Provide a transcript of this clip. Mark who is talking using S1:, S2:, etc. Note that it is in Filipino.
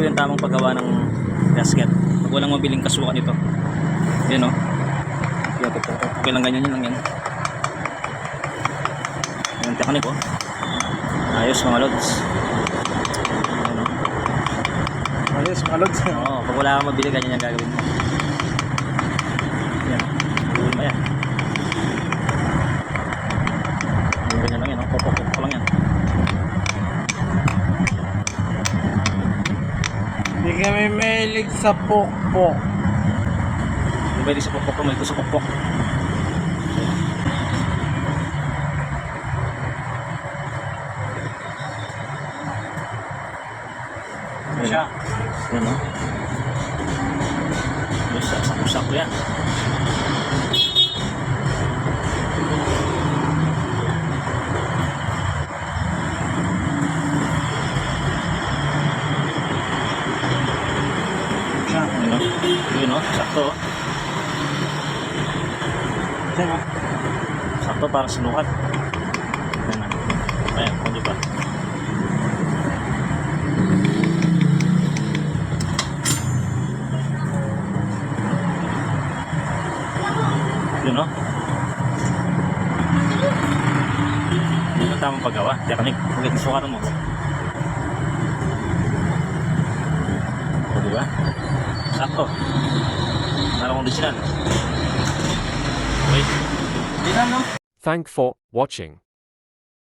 S1: po yung tamang paggawa ng gasket. Pag walang mabiling kasukat ito. Yan o. Yan, okay lang ganyan yun lang yan. Yung technique oh. Ayos mga lods. Oh.
S2: Ayos, mga lods.
S1: Oo, pag wala kang mabili, ganyan yung gagawin mo. Yan. Gawin mo yan. Ganyan lang yan, oh. Pupukpuk ko lang yan.
S2: Mahilig sa pokpok.
S1: Pwede sa pupukpuk, may ito sa pupukpuk. Yan.
S2: Siya.
S1: Yan o. Yes, sakto-sakto yan.
S2: Siya.
S1: Yun o. O, sakto o.
S2: Nga.
S1: Sakto para sinukat. Yan na. Ayan, kung di ba? Yun o. Yun ang tamang paggawa. Ito sukatan mo. O, di ba? Sakto. Parang original. No?
S3: Thank for watching.